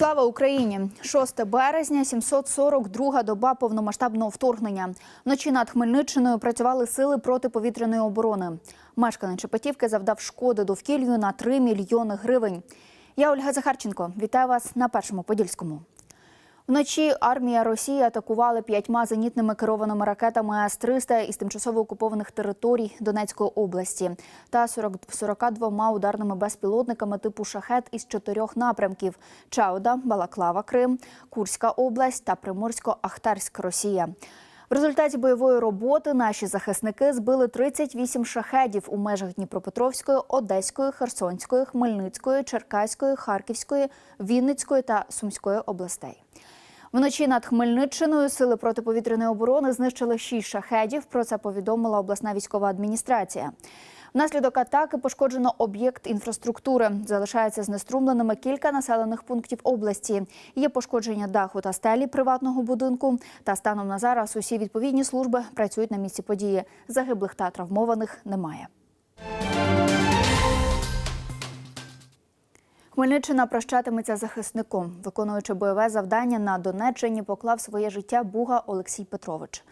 Слава Україні! 6 березня, 742 доба повномасштабного вторгнення. Вночі над Хмельниччиною працювали сили протиповітряної оборони. Мешканець Чепетівки завдав шкоди довкіллю на 3 мільйони гривень. Я Ольга Захарченко. Вітаю вас на першому подільському. Вночі армія Росії атакували п'ятьма зенітними керованими ракетами С-300 із тимчасово окупованих територій Донецької області та 40 42 ударними безпілотниками типу «Шахет» із чотирьох напрямків – Чауда, Балаклава, Крим, Курська область та Приморсько-Ахтарськ, Росія. В результаті бойової роботи наші захисники збили 38 шахедів у межах Дніпропетровської, Одеської, Херсонської, Хмельницької, Черкаської, Харківської, Вінницької та Сумської областей. Вночі над Хмельниччиною сили протиповітряної оборони знищили шість шахедів. Про це повідомила обласна військова адміністрація. Внаслідок атаки пошкоджено об'єкт інфраструктури. Залишається знеструмленими кілька населених пунктів області. Є пошкодження даху та стелі приватного будинку. Та станом на зараз усі відповідні служби працюють на місці події. Загиблих та травмованих немає. Хмельниччина прощатиметься захисником. Виконуючи бойове завдання на Донеччині, поклав своє життя Буга Олексій Петрович.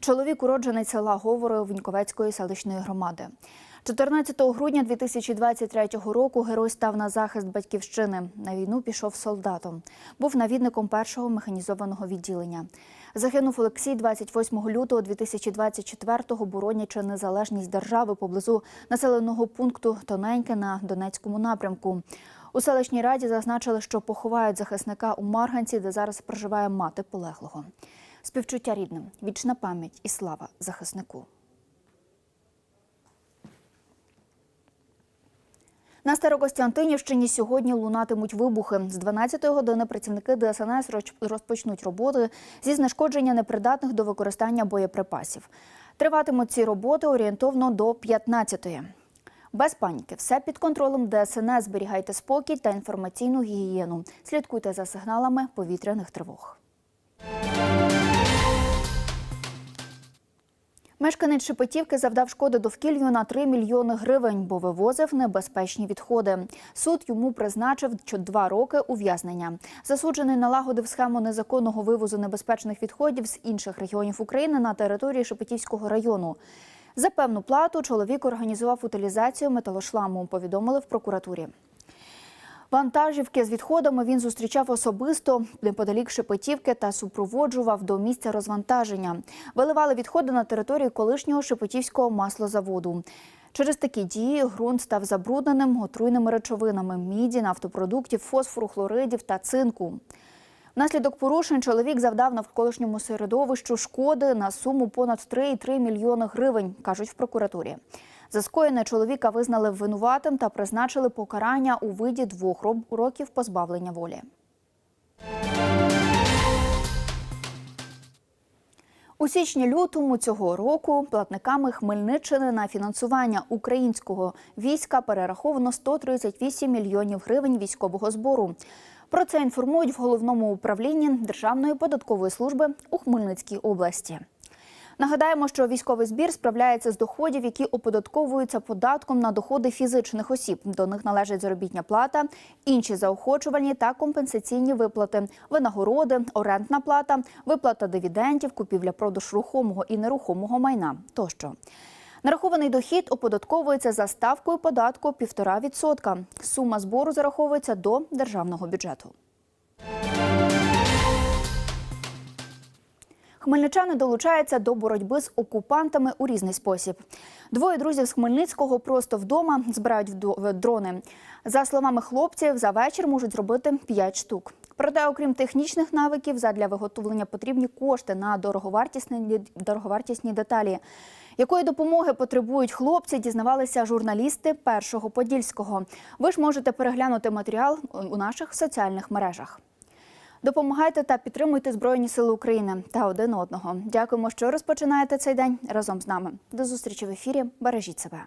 Чоловік уроджений села Говори Віньковецької селищної громади. 14 грудня 2023 року герой став на захист батьківщини. На війну пішов солдатом. Був навідником першого механізованого відділення. Загинув Олексій 28 лютого 2024-го, боронячи незалежність держави поблизу населеного пункту Тоненьке на Донецькому напрямку. У селищній раді зазначили, що поховають захисника у Марганці, де зараз проживає мати полеглого. Співчуття рідним, вічна пам'ять і слава захиснику. На Старокостянтинівщині сьогодні лунатимуть вибухи. З 12-ї години працівники ДСНС розпочнуть роботи зі знешкодження непридатних до використання боєприпасів. Триватимуть ці роботи орієнтовно до 15-ї. Без паніки, все під контролем ДСНС. Зберігайте спокій та інформаційну гігієну. Слідкуйте за сигналами повітряних тривог. Мешканець Шепетівки завдав шкоди довкіллю на 3 мільйони гривень, бо вивозив небезпечні відходи. Суд йому призначив два роки ув'язнення. Засуджений налагодив схему незаконного вивозу небезпечних відходів з інших регіонів України на території Шепетівського району. За певну плату чоловік організував утилізацію металошламу, повідомили в прокуратурі. Вантажівки з відходами він зустрічав особисто неподалік Шепетівки та супроводжував до місця розвантаження. Виливали відходи на території колишнього Шепетівського маслозаводу. Через такі дії ґрунт став забрудненим отруйними речовинами міді, нафтопродуктів, фосфору, хлоридів та цинку. Внаслідок порушень чоловік завдав навколишньому середовищу шкоди на суму понад 3,3 мільйони гривень, кажуть в прокуратурі. За скоєне чоловіка визнали винуватим та призначили покарання у виді двох років позбавлення волі. У січні-лютому цього року платниками Хмельниччини на фінансування українського війська перераховано 138 мільйонів гривень військового збору. Про це інформують в головному управлінні Державної податкової служби у Хмельницькій області. Нагадаємо, що військовий збір справляється з доходів, які оподатковуються податком на доходи фізичних осіб. До них належить заробітня плата, інші заохочувальні та компенсаційні виплати, винагороди, орендна плата, виплата дивідендів, купівля-продаж рухомого і нерухомого майна тощо. Нарахований дохід оподатковується за ставкою податку 1,5%. Сума збору зараховується до державного бюджету. Хмельничани долучаються до боротьби з окупантами у різний спосіб. Двоє друзів з Хмельницького просто вдома збирають дрони. За словами хлопців, за вечір можуть зробити 5 штук. Проте, окрім технічних навиків, задля виготовлення потрібні кошти на дороговартісні, дороговартісні деталі. Якої допомоги потребують хлопці, дізнавалися журналісти першого подільського. Ви ж можете переглянути матеріал у наших соціальних мережах. Допомагайте та підтримуйте Збройні Сили України та один одного. Дякуємо, що розпочинаєте цей день разом з нами. До зустрічі в ефірі. Бережіть себе.